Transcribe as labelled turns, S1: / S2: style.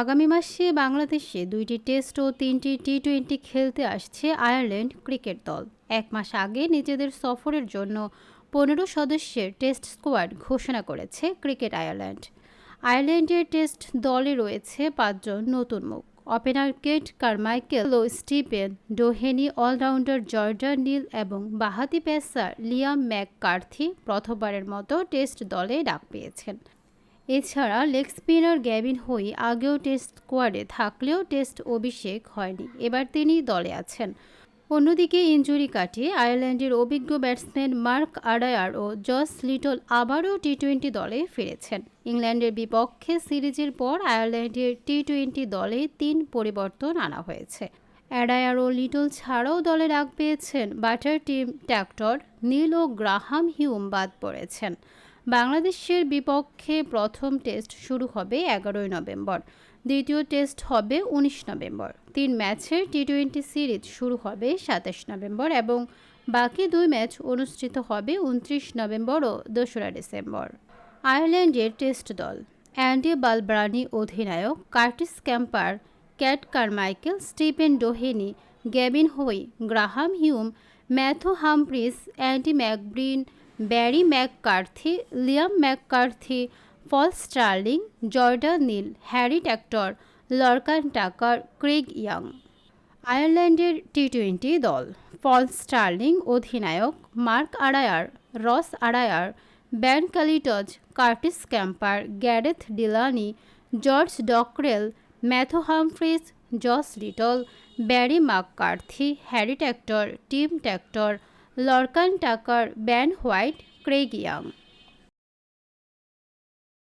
S1: আগামী মাসে বাংলাদেশে দুইটি টেস্ট ও তিনটি টি টোয়েন্টি খেলতে আসছে আয়ারল্যান্ড ক্রিকেট দল। এক মাস আগে নিজেদের সফরের জন্য পনেরো সদস্যের টেস্ট স্কোয়াড ঘোষণা করেছে ক্রিকেট আয়ারল্যান্ড। আয়ারল্যান্ডের টেস্ট দলে রয়েছে পাঁচজন নতুন মুখ। ওপেনার কেট কারমাইকেল ও Stephen Doheny, allrounder Jordan Neill এবং বাহাতি পেসার লিয়াম ম্যাক কার্থি প্রথমবারের মতো টেস্ট দলে ডাক পেয়েছেন। এছাড়া লেগ স্পিনার গ্যাবিন হই আগেও টেস্ট স্কোয়াডে থাকলেও টেস্ট অভিষেক হয়নি, এবার তিনি দলে আছেন। অন্যদিকে ইঞ্জুরি কাটিয়ে আয়ারল্যান্ডের অভিজ্ঞ ব্যাটসম্যান মার্ক আডায়ার ও জস লিটল আবারও টি টোয়েন্টি দলে ফিরেছেন। ইংল্যান্ডের বিপক্ষে সিরিজের পর আয়ারল্যান্ডের টি টোয়েন্টি দলে তিন পরিবর্তন আনা হয়েছে। অ্যাডায়ার ও লিটল ছাড়াও দলে ডাক পেয়েছেন বাটার টিম ট্যাক্টর, নীল ও গ্রাহাম হিউম বাদ পড়েছেন। বাংলাদেশের বিপক্ষে প্রথম টেস্ট শুরু হবে এগারোই নভেম্বর। দ্বিতীয় টেস্ট হবে উনিশ নভেম্বর। তিন ম্যাচের টি টোয়েন্টি সিরিজ শুরু হবে সাতাশ নভেম্বর এবং বাকি দুই ম্যাচ অনুষ্ঠিত হবে উনত্রিশ নভেম্বর ও দোসরা ডিসেম্বর। আয়ারল্যান্ডের টেস্ট দল, অ্যান্ডি বালব্রানি অধিনায়ক Curtis Campher, Kate Carmichael Stephen Doheny Gavin Hoey, Graham Hume, Matthew Humphreys, Andy McBrine Barry McCarthy, Liam McCarthy Paul Stirling, Jordan Neill, Harry Tector, Lorcan Tucker, Craig Young. আয়ারল্যান্ডের T twenty দল ফল Sterling অধিনায়ক, Mark Adair Ross Adair Ben Calitz, Curtis Campher, Gareth Delany, George Dockrell, Matthew Humphreys, Josh Little, Barry McCarthy Harry Tector, Tim Tector Lorcan Tucker Ben White Craig young